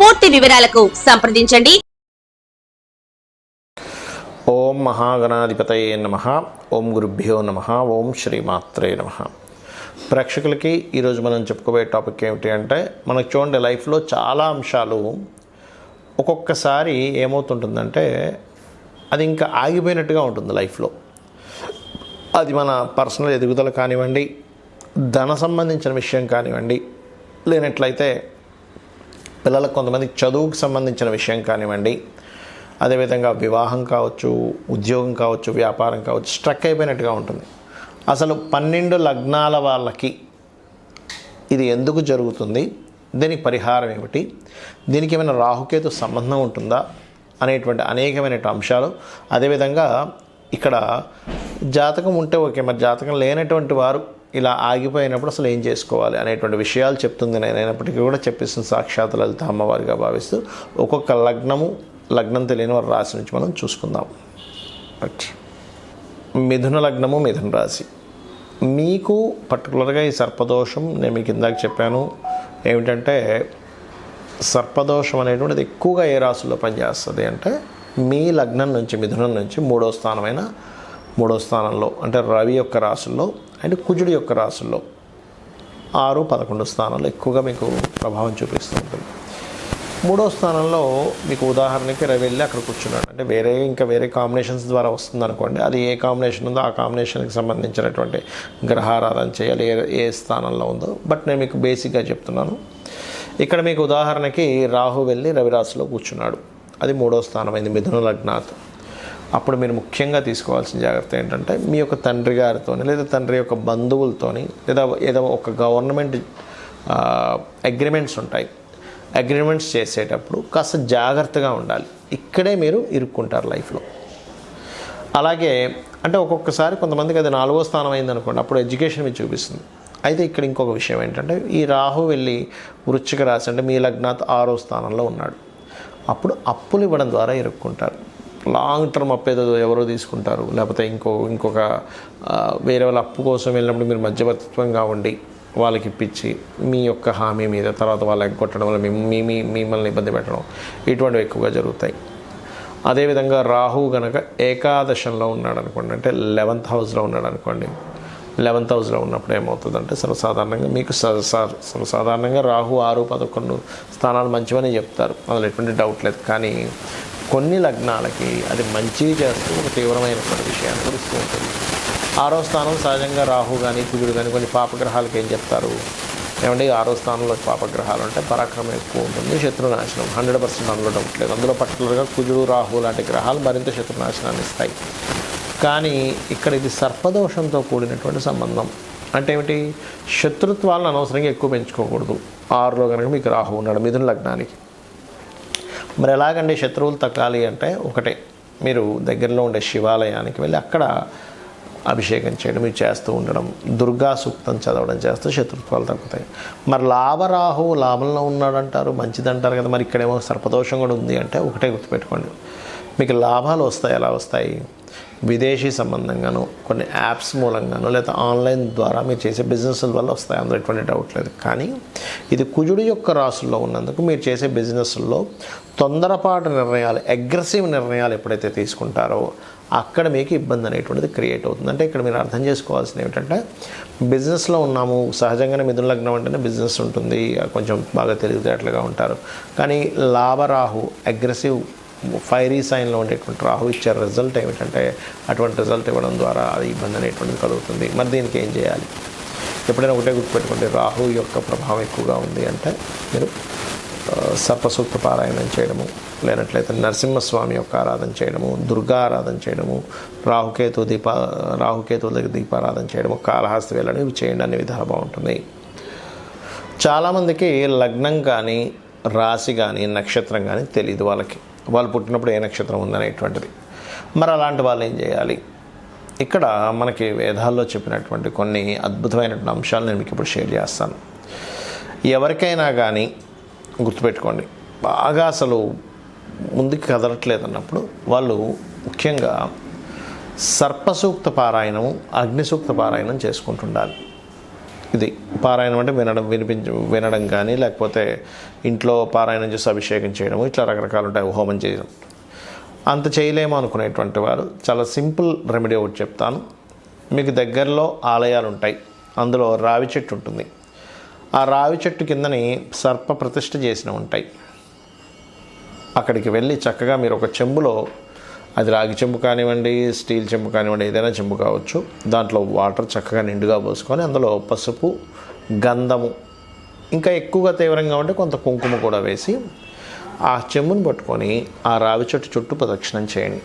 పూర్తి వివరాలకు సంప్రదించండి. ఓం మహాగణాధిపతయే నమ. ఓం గురుభ్యో నమ. ఓం శ్రీమాత్రే నమ. ప్రేక్షకులకి ఈరోజు మనం చెప్పుకోబోయే టాపిక్ ఏమిటి అంటే మనకు చూడండి లైఫ్లో చాలా అంశాలు ఒక్కొక్కసారి ఏమవుతుంటుందంటే అది ఇంకా ఆగిపోయినట్టుగా ఉంటుంది లైఫ్లో. అది మన పర్సనల్ ఎదుగుదల కానివ్వండి ధన సంబంధించిన విషయం కానివ్వండి లేనట్లయితే పిల్లలకు కొంతమంది చదువుకు సంబంధించిన విషయం కానివ్వండి అదేవిధంగా వివాహం కావచ్చు ఉద్యోగం కావచ్చు వ్యాపారం కావచ్చు స్ట్రక్ అయిపోయినట్టుగా ఉంటుంది. అసలు పన్నెండు లగ్నాల వాళ్ళకి ఇది ఎందుకు జరుగుతుంది? దీనికి పరిహారం ఏమిటి? దీనికి ఏమైనా రాహుకేతు సంబంధం ఉంటుందా? అనేటువంటి అనేకమైన అంశాలు. అదేవిధంగా ఇక్కడ జాతకం ఉంటే ఓకే మరి జాతకం లేనటువంటి వారు ఇలా ఆగిపోయినప్పుడు అసలు ఏం చేసుకోవాలి అనేటువంటి విషయాలు చెప్తుంది నేను. అయినప్పటికీ కూడా చెప్పేసిన సాక్షాత్ లలిత అమ్మవారిగా భావిస్తూ ఒక్కొక్క లగ్నము లగ్నం తెలియని వారి రాశి నుంచి మనం చూసుకుందాం. మిథున లగ్నము మిథున రాశి. మీకు పర్టికులర్గా ఈ సర్పదోషం నేను మీకు ఇందాక చెప్పాను. ఏమిటంటే సర్పదోషం అనేటువంటిది ఎక్కువగా ఏ రాశుల్లో పనిచేస్తుంది అంటే మీ లగ్నం నుంచి మిథునం నుంచి మూడో స్థానమైన మూడో స్థానంలో అంటే రవి యొక్క రాశుల్లో అండ్ కుజుడి యొక్క రాసుల్లో ఆరు పదకొండు స్థానాలు ఎక్కువగా మీకు ప్రభావం చూపిస్తూ ఉంటుంది. మూడో స్థానంలో మీకు ఉదాహరణకి రవి వెళ్ళి అక్కడ కూర్చున్నాడు. అంటే వేరే ఇంకా వేరే కాంబినేషన్స్ ద్వారా వస్తుంది అనుకోండి అది ఏ కాంబినేషన్ ఉందో ఆ కాంబినేషన్కి సంబంధించినటువంటి గ్రహారాధన చేయాలి ఏ ఏ స్థానంలో ఉందో. బట్ నేను మీకు బేసిక్గా చెప్తున్నాను. ఇక్కడ మీకు ఉదాహరణకి రాహు వెళ్ళి రవిరాశిలో కూర్చున్నాడు. అది మూడో స్థానమైంది మిథున లగ్నాథ్. అప్పుడు మీరు ముఖ్యంగా తీసుకోవాల్సిన జాగ్రత్త ఏంటంటే మీ యొక్క తండ్రి గారితోని లేదా తండ్రి యొక్క బంధువులతోని లేదా ఏదో ఒక గవర్నమెంట్ అగ్రిమెంట్స్ ఉంటాయి. అగ్రిమెంట్స్ చేసేటప్పుడు కాస్త జాగ్రత్తగా ఉండాలి. ఇక్కడే మీరు ఇరుక్కుంటారు లైఫ్లో. అలాగే అంటే ఒక్కొక్కసారి కొంతమందికి అది నాలుగో స్థానం అయింది అనుకోండి అప్పుడు ఎడ్యుకేషన్ మీద చూపిస్తుంది. అయితే ఇక్కడ ఇంకొక విషయం ఏంటంటే ఈ రాహు వెళ్ళి వృచ్చిక రాశి అంటే మీ లగ్నాత్ ఆరో స్థానంలో ఉన్నాడు. అప్పుడు అప్పులు ఇవ్వడం ద్వారా ఇరుక్కుంటారు. లాంగ్ టర్మ్ అప్పు ఏదో ఎవరో తీసుకుంటారు. లేకపోతే ఇంకో ఇంకొక వేరే వాళ్ళ అప్పు కోసం వెళ్ళినప్పుడు మీరు మధ్యవర్తిత్వంగా ఉండి వాళ్ళకి ఇప్పించి మీ యొక్క హామీ మీద తర్వాత వాళ్ళు ఎగ్గొట్టడం వల్ల మీ మీ మీ- మిమ్మల్ని ఇబ్బంది పెట్టడం ఇటువంటివి ఎక్కువగా జరుగుతాయి. అదేవిధంగా రాహు గనక ఏకాదశంలో ఉన్నాడు అనుకోండి అంటే లెవెంత్ హౌస్లో ఉన్నాడు అనుకోండి లెవెంత్ హౌస్లో ఉన్నప్పుడు ఏమవుతుందంటే సర్వసాధారణంగా మీకు స- సర్వసాధారణంగా రాహు ఆరు పదకొండు స్థానాలు మంచివని చెప్తారు. అందులో ఎటువంటి డౌట్ లేదు. కానీ కొన్ని లగ్నాలకి అది మంచి చేస్తూ ఒక తీవ్రమైనటువంటి విషయాన్ని తెలుస్తూ ఉంటుంది. ఆరో స్థానం సహజంగా రాహు కానీ కుజుడు కానీ కొన్ని పాపగ్రహాలకి ఏం చెప్తారు? ఏమంటే ఆరో స్థానంలో పాపగ్రహాలు అంటే పరాక్రమం ఎక్కువ ఉంటుంది శత్రునాశనం హండ్రెడ్ పర్సెంట్ అందులో డౌట్ లేదు. అందులో పర్టికులర్గా కుజుడు రాహు లాంటి గ్రహాలు మరింత శత్రునాశనాన్ని ఇస్తాయి. కానీ ఇక్కడ ఇది సర్పదోషంతో కూడినటువంటి సంబంధం. అంటే ఏమిటి? శత్రుత్వాలను అనవసరంగా ఎక్కువ పెంచుకోకూడదు. ఆరులో కనుక మీకు రాహు ఉన్నాడు మిథున లగ్నానికి. మరి ఎలాగండి శత్రువులు తగ్గాలి అంటే ఒకటే మీరు దగ్గరలో ఉండే శివాలయానికి వెళ్ళి అక్కడ అభిషేకం చేయడం ఇది చేస్తూ ఉండడం దుర్గా సూక్తం చదవడం చేస్తే శత్రుత్వాలు తగ్గుతాయి. మరి లాభరాహు లాభంలో ఉన్నాడంటారు మంచిదంటారు కదా మరి ఇక్కడేమో సర్పదోషం కూడా ఉంది అంటే ఒకటే గుర్తుపెట్టుకోండి. మీకు లాభాలు వస్తాయి ఎలా వస్తాయి? విదేశీ సంబంధంగాను కొన్ని యాప్స్ మూలంగాను లేదా ఆన్లైన్ ద్వారా మీరు చేసే బిజినెస్ల వల్ల వస్తాయి. అందులో ఎటువంటి డౌట్ లేదు. కానీ ఇది కుజుడు యొక్క రాసుల్లో ఉన్నందుకు మీరు చేసే బిజినెస్ల్లో తొందరపాటు నిర్ణయాలు అగ్రెసివ్ నిర్ణయాలు ఎప్పుడైతే తీసుకుంటారో అక్కడ మీకు ఇబ్బంది అనేటువంటిది క్రియేట్ అవుతుంది. అంటే ఇక్కడ మీరు అర్థం చేసుకోవాల్సింది ఏమిటంటే బిజినెస్లో ఉన్నాము సహజంగానే మిథున లగ్నం అంటేనే బిజినెస్ ఉంటుంది కొంచెం బాగా తెలివితేటలుగా ఉంటారు. కానీ లాభరాహు అగ్రెసివ్ ఫైరీ సైన్లో ఉండేటువంటి రాహు ఇచ్చే రిజల్ట్ ఏమిటంటే అటువంటి రిజల్ట్ ఇవ్వడం ద్వారా అది ఇబ్బంది అనేటువంటిది కలుగుతుంది. మరి దీనికి ఏం చేయాలి? ఎప్పుడైనా ఒకటే గుర్తుపెట్టుకోండి రాహు యొక్క ప్రభావం ఎక్కువగా ఉంది అంటే మీరు సర్పసూక్త పారాయణం చేయడము లేనట్లయితే నరసింహస్వామి యొక్క ఆరాధన చేయడము దుర్గా ఆరాధన చేయడము రాహుకేతు దీప రాహుకేతు దగ్గర దీపారాధన చేయడము కాళహస్తి వెళ్ళడం ఇవి చేయండి అనే విధాలు బాగుంటుంది. చాలామందికి లగ్నం కానీ రాశి కానీ నక్షత్రం కానీ తెలియదు వాళ్ళకి. వాళ్ళు పుట్టినప్పుడు ఏ నక్షత్రం ఉందనేటువంటిది. మరి అలాంటి వాళ్ళు ఏం చేయాలి? ఇక్కడ మనకి వేదాల్లో చెప్పినటువంటి కొన్ని అద్భుతమైనటువంటి అంశాలు నేను మీకు ఇప్పుడు షేర్ చేస్తాను. ఎవరికైనా కానీ గుర్తుపెట్టుకోండి బాగా అసలు ముందుకు కదలట్లేదు అన్నప్పుడు వాళ్ళు ముఖ్యంగా సర్పసూక్త పారాయణము అగ్నిసూక్త పారాయణం చేసుకుంటుండాలి. ఇది పారాయణం అంటే వినడం వినిపించ వినడం కానీ లేకపోతే ఇంట్లో పారాయణం చేసి అభిషేకం చేయడం ఇట్లా రకరకాలు ఉంటాయి హోమం చేయడం. అంత చేయలేము అనుకునేటువంటి వారు చాలా సింపుల్ రెమెడీ ఒకటి చెప్తాను. మీకు దగ్గరలో ఆలయాలు ఉంటాయి అందులో రావి చెట్టు ఉంటుంది. ఆ రావి చెట్టు కిందని సర్ప ప్రతిష్ఠ చేసిన ఉంటాయి. అక్కడికి వెళ్ళి చక్కగా మీరు ఒక చెంబులో అది రాగి చెంబు కానివ్వండి స్టీల్ చెంబు కానివ్వండి ఏదైనా చెంబు కావచ్చు. దాంట్లో వాటర్ చక్కగా నిండుగా పోసుకొని అందులో పసుపు గంధము ఇంకా ఎక్కువగా తీవ్రంగా ఉంటే కొంత కుంకుమ కూడా వేసి ఆ చెంబును పట్టుకొని ఆ రావి చెట్టు చుట్టూ ప్రదక్షిణం చేయండి.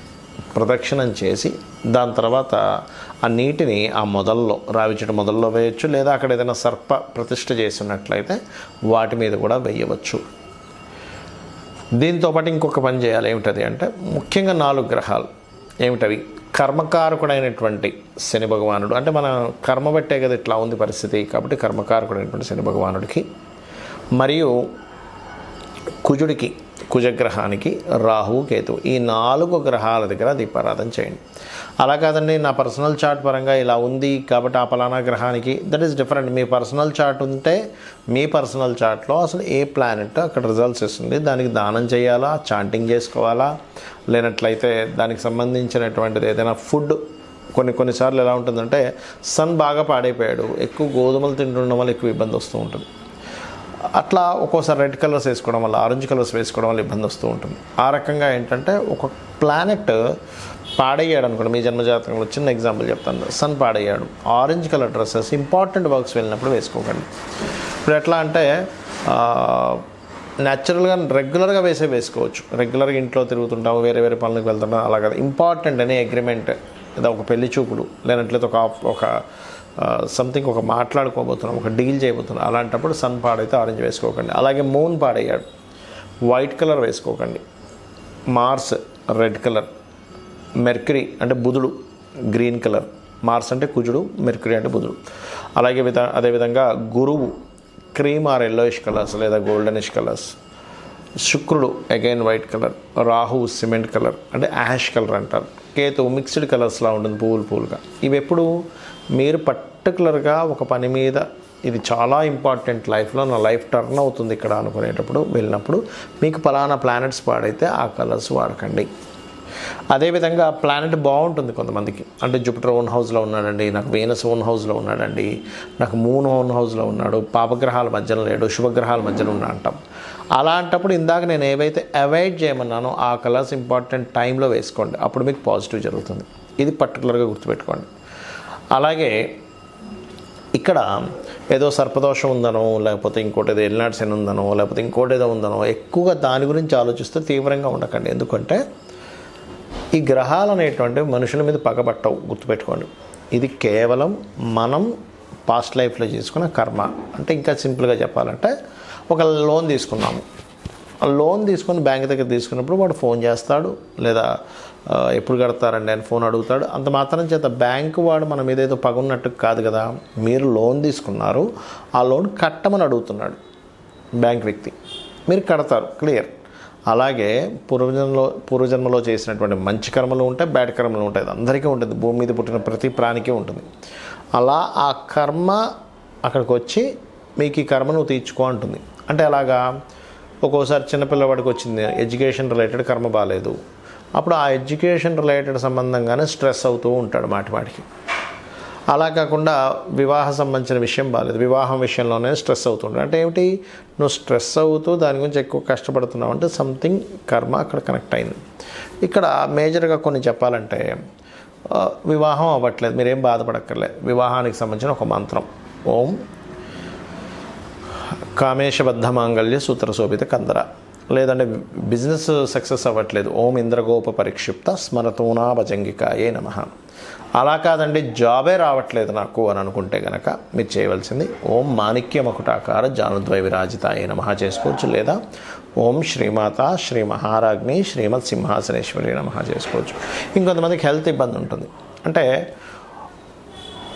ప్రదక్షిణం చేసి దాని తర్వాత ఆ నీటిని ఆ మొదల్లో రావి చెట్టు మొదల్లో వేయచ్చు లేదా అక్కడ ఏదైనా సర్ప ప్రతిష్ఠ చేసినట్లయితే వాటి మీద కూడా వేయవచ్చు. దీంతో పాటు ఇంకొక పని చేయాలి. ఏమిటది అంటే ముఖ్యంగా నాలుగు గ్రహాలు. ఏమిటవి? కర్మకారకుడైనటువంటి శని భగవానుడు. అంటే మన కర్మ బట్టే కదా ఇట్లా ఉంది పరిస్థితి. కాబట్టి కర్మకారకుడైనటువంటి శని భగవానుడికి మరియు కుజుడికి కుజగ్రహానికి రాహువు కేతు ఈ నాలుగు గ్రహాల దగ్గర దీపారాధన చేయండి. అలా కాదండి నా పర్సనల్ చార్ట్ పరంగా ఇలా ఉంది కాబట్టి ఆ పలానా గ్రహానికి దట్ ఈస్ డిఫరెంట్. మీ పర్సనల్ చార్ట్ ఉంటే మీ పర్సనల్ చార్ట్లో అసలు ఏ ప్లానెట్ అక్కడ రిజల్ట్స్ ఇస్తుంది? దానికి దానం చేయాలా? చాంటింగ్ చేసుకోవాలా? లేనట్లయితే దానికి సంబంధించినటువంటిది ఏదైనా ఫుడ్? కొన్ని కొన్నిసార్లు ఎలా ఉంటుందంటే సన్ బాగా పాడైపోయాడు. ఎక్కువ గోధుమలు తింటుండడం వల్ల ఎక్కువ ఇబ్బంది వస్తూ ఉంటుంది. అట్లా ఒక్కోసారి రెడ్ కలర్స్ వేసుకోవడం వల్ల ఆరెంజ్ కలర్స్ వేసుకోవడం వల్ల ఇబ్బంది వస్తూ ఉంటుంది. ఆ రకంగా ఏంటంటే ఒక ప్లానెట్ పాడయ్యాడు అనుకోండి మీ జన్మజాతకంలో చిన్న ఎగ్జాంపుల్ చెప్తాను. Sun పాడయ్యాడు. Orange colour dresses important works వెళ్ళినప్పుడు వేసుకోకండి. ఇప్పుడు ఎట్లా అంటే న్యాచురల్గా రెగ్యులర్గా వేసే వేసుకోవచ్చు. రెగ్యులర్గా ఇంట్లో తిరుగుతుంటాము వేరే వేరే పనులకు వెళ్తుంటాం అలా ఇంపార్టెంట్ అనే అగ్రిమెంట్ లేదా ఒక పెళ్ళి చూపులు లేనట్లయితే ఒక ఒక సంథింగ్ ఒక మాట్లాడుకోబోతున్నాం ఒక డీల్ చేయబోతున్నాం. అలాంటప్పుడు సన్ పాడైతే ఆరెంజ్ వేసుకోకండి. అలాగే మూన్ పాడయ్యాడు. వైట్ కలర్ వేసుకోకండి. మార్స్ రెడ్ కలర్ మెర్క్యూరీ అంటే బుధుడు గ్రీన్ కలర్ మార్స్ అంటే కుజుడు మెర్క్యూరీ అంటే బుధుడు. అలాగే విధ అదేవిధంగా గురువు క్రీమ్ ఆర్ ఎల్లోయిష్ కలర్స్ లేదా గోల్డెనిష్ కలర్స్ శుక్రుడు again white colour Rahu cement colour అంటే యాష్ కలర్ అంటారు. కేతు మిక్స్డ్ కలర్స్లా ఉంటుంది పువ్వులు పువ్వులుగా. ఇవి ఎప్పుడు? మీరు పర్టికులర్గా ఒక పని మీద ఇది చాలా ఇంపార్టెంట్ లైఫ్లో నా లైఫ్ టర్న్ అవుతుంది ఇక్కడ అనుకునేటప్పుడు వెళ్ళినప్పుడు మీకు పలానా ప్లానెట్స్ పాడైతే ఆ కలర్స్ వాడకండి. అదేవిధంగా ప్లానెట్ బాగుంటుంది కొంతమందికి. అంటే జూపిటర్ ఓన్ హౌస్లో ఉన్నాడండి నాకు వీనస్ ఓన్ హౌస్లో ఉన్నాడండి నాకు మూన్ ఓన్ హౌస్లో ఉన్నాడు పాపగ్రహాల మధ్యలో లేడు శుభగ్రహాల మధ్యలో ఉన్నా అంటాం. అలాంటప్పుడు ఇందాక నేను ఏవైతే అవాయిడ్ చేయమన్నానో ఆ కలర్స్ ఇంపార్టెంట్ టైంలో వేసుకోండి. అప్పుడు మీకు పాజిటివ్ జరుగుతుంది. ఇది పర్టికులర్గా గుర్తుపెట్టుకోండి. అలాగే ఇక్కడ ఏదో సర్పదోషం ఉందనో లేకపోతే ఇంకోటి ఏదో ఎల్నాడు శని ఉందనో లేకపోతే ఇంకోటి ఏదో ఉందనో ఎక్కువగా దాని గురించి ఆలోచిస్తే తీవ్రంగా ఉండకండి. ఎందుకంటే ఈ గ్రహాలు అనేటువంటివి మనుషుల మీద పగబట్టవు గుర్తుపెట్టుకోండి. ఇది కేవలం మనం పాస్ట్ లైఫ్లో చేసుకున్న కర్మ. అంటే ఇంకా సింపుల్గా చెప్పాలంటే ఒక లోన్ తీసుకున్నాము. ఆ లోన్ తీసుకొని బ్యాంక్ దగ్గర తీసుకున్నప్పుడు వాడు ఫోన్ చేస్తాడు లేదా ఎప్పుడు కడతారండి అని ఫోన్ అడుగుతాడు. అంత మాత్రం చేత బ్యాంకు వాడు మనం ఏదైతే పగున్నట్టు కాదు కదా. మీరు లోన్ తీసుకున్నారు. ఆ లోన్ కట్టమని అడుగుతున్నాడు బ్యాంక్ వ్యక్తి. మీరు కడతారు. క్లియర్. అలాగే పూర్వజన్మలో పూర్వజన్మలో చేసినటువంటి మంచి కర్మలు ఉంటాయి బ్యాడ్ కర్మలు ఉంటాయి. అందరికీ ఉంటుంది. భూమి మీద పుట్టిన ప్రతి ప్రాణికి ఉంటుంది. అలా ఆ కర్మ అక్కడికి వచ్చి మీకు ఈ కర్మ నువ్వు తీర్చుకో అంటుంది. అంటే అలాగా ఒక్కోసారి చిన్నపిల్లవాడికి వచ్చింది. ఎడ్యుకేషన్ రిలేటెడ్ కర్మ బాగాలేదు అప్పుడు ఆ ఎడ్యుకేషన్ రిలేటెడ్ సంబంధంగానే స్ట్రెస్ అవుతూ ఉంటాడు మాటి మాటికి. అలా కాకుండా వివాహ సంబంధించిన విషయం బాగాలేదు వివాహం విషయంలోనే స్ట్రెస్ అవుతుంటాడు అంటే ఏమిటి? నువ్వు స్ట్రెస్ అవుతూ దాని గురించి ఎక్కువ కష్టపడుతున్నావు అంటే సంథింగ్ కర్మ అక్కడ కనెక్ట్ అయింది. ఇక్కడ మేజర్గా కొన్ని చెప్పాలంటే వివాహం అవ్వట్లేదు. మీరేం బాధపడక్కర్లేదు. వివాహానికి సంబంధించిన ఒక మంత్రం. ఓం కామేశబద్ధ మాంగళ్య సూత్ర శోభిత కందర. లేదంటే బిజినెస్ సక్సెస్ అవ్వట్లేదు. ఓం ఇంద్రగోప పరిక్షిప్త స్మరతోనా భజంగికాయే నమ. అలా కాదండి జాబే రావట్లేదు నాకు అని అనుకుంటే గనక మీరు చేయవలసింది ఓం మాణిక్య మకుటాకార జానుద్వై విరాజితాయ నమ చేసుకోవచ్చు లేదా ఓం శ్రీమాత శ్రీ మహారాజ్ని శ్రీమత్ సింహాసనేశ్వరి నమ చేసుకోవచ్చు. ఇంకొంతమందికి హెల్త్ ఇబ్బంది ఉంటుంది. అంటే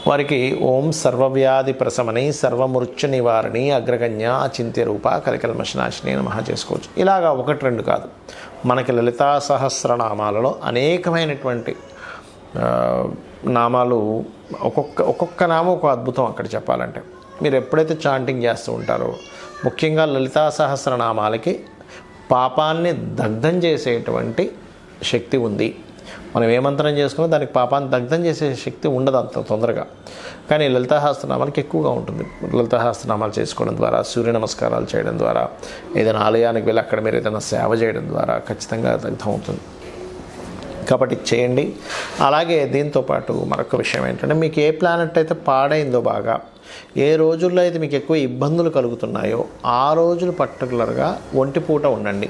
వారికి ఓం సర్వవ్యాధి ప్రశమని సర్వమృత్యు నివారణి అగ్రగణ్య అచింత్య రూప కలికల్మశనాశిని నమ చేసుకోవచ్చు. ఇలాగా ఒకటి రెండు కాదు. మనకి లలితా సహస్రనామాలలో అనేకమైనటువంటి నామాలు ఒక్కొక్క ఒక్కొక్క నామం ఒక అద్భుతం అక్కడ చెప్పాలంటే. మీరు ఎప్పుడైతే చాంటింగ్ చేస్తూ ఉంటారో ముఖ్యంగా లలితా సహస్రనామాలకి పాపాన్ని దగ్ధం చేసేటువంటి శక్తి ఉంది. మనం ఏ మంత్రం చేసుకున్నా దానికి పాపాన్ని దగ్ధం చేసే శక్తి ఉండదు అంత తొందరగా. కానీ లలితాహాస్త్రనామాలకి ఎక్కువగా ఉంటుంది. లలితాహాస్త్రనామాలు చేసుకోవడం ద్వారా సూర్య నమస్కారాలు చేయడం ద్వారా ఏదైనా ఆలయానికి వెళ్ళి అక్కడ మీరు ఏదైనా సేవ చేయడం ద్వారా ఖచ్చితంగా దగ్ధం అవుతుంది. కాబట్టి చేయండి. అలాగే దీంతో పాటు మరొక విషయం ఏంటంటే మీకు ఏ ప్లానెట్ అయితే పాడైందో బాగా ఏ రోజుల్లో అయితే మీకు ఎక్కువ ఇబ్బందులు కలుగుతున్నాయో ఆ రోజులు పర్టికులర్గా ఒంటిపూట ఉండండి.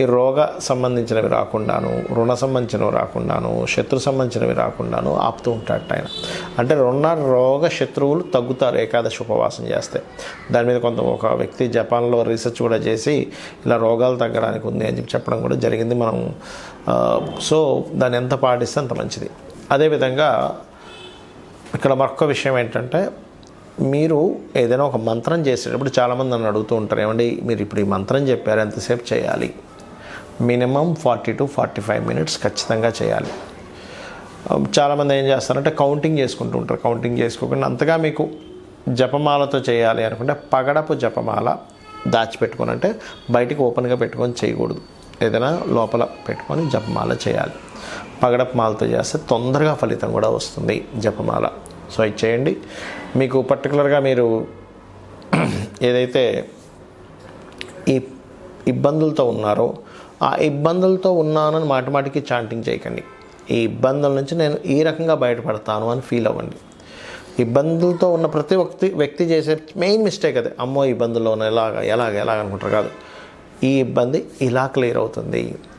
ఈ రోగ సంబంధించినవి రాకుండాను రుణ సంబంధించినవి రాకుండాను శత్రు సంబంధించినవి రాకుండాను ఆపుతూ ఉంటాడు ఆయన. అంటే రుణ రోగ శత్రువులు తగ్గుతారు ఏకాదశి ఉపవాసం చేస్తే. దాని మీద కొంత ఒక వ్యక్తి జపాన్లో రీసెర్చ్ కూడా చేసి ఇలా రోగాలు తగ్గడానికి ఉంది అని చెప్పి చెప్పడం కూడా జరిగింది. మనం సో దాన్ని ఎంత పాటిస్తే అంత మంచిది. అదేవిధంగా ఇక్కడ మరొక విషయం ఏంటంటే మీరు ఏదైనా ఒక మంత్రం చేసేటప్పుడు చాలామంది నన్ను అడుగుతూ ఉంటారు ఏమండి మీరు ఇప్పుడు ఈ మంత్రం చెప్పారు ఎంతసేపు చేయాలి? Minimum forty two forty five minutes ఖచ్చితంగా చేయాలి. చాలామంది ఏం చేస్తారంటే కౌంటింగ్ చేసుకుంటూ ఉంటారు. కౌంటింగ్ చేసుకోకుండా అంతగా మీకు జపమాలతో చేయాలి అనుకుంటే పగడపు జపమాల దాచిపెట్టుకొని అంటే బయటికి ఓపెన్గా పెట్టుకొని చేయకూడదు. ఏదైనా లోపల పెట్టుకొని జపమాల చేయాలి. పగడపు మాలతో చేస్తే తొందరగా ఫలితం కూడా వస్తుంది జపమాల. సో ఇది చేయండి. మీకు పర్టికులర్గా మీరు ఏదైతే ఈ ఇబ్బందులతో ఉన్నారో ఆ ఇబ్బందులతో ఉన్నానని మాటిమాటికి చాంటింగ్ చేయకండి. ఈ ఇబ్బందుల నుంచి నేను ఈ రకంగా బయటపడతాను అని ఫీల్ అవ్వండి. ఇబ్బందులతో ఉన్న ప్రతి వ్యక్తి వ్యక్తి చేసే మెయిన్ మిస్టేక్ అదే. అమ్మో ఇబ్బందుల్లో ఉన్న ఎలాగ ఎలాగ ఎలాగ అనుకుంటారు కాదు. ఈ ఇబ్బంది ఇలా క్లియర్ అవుతుంది.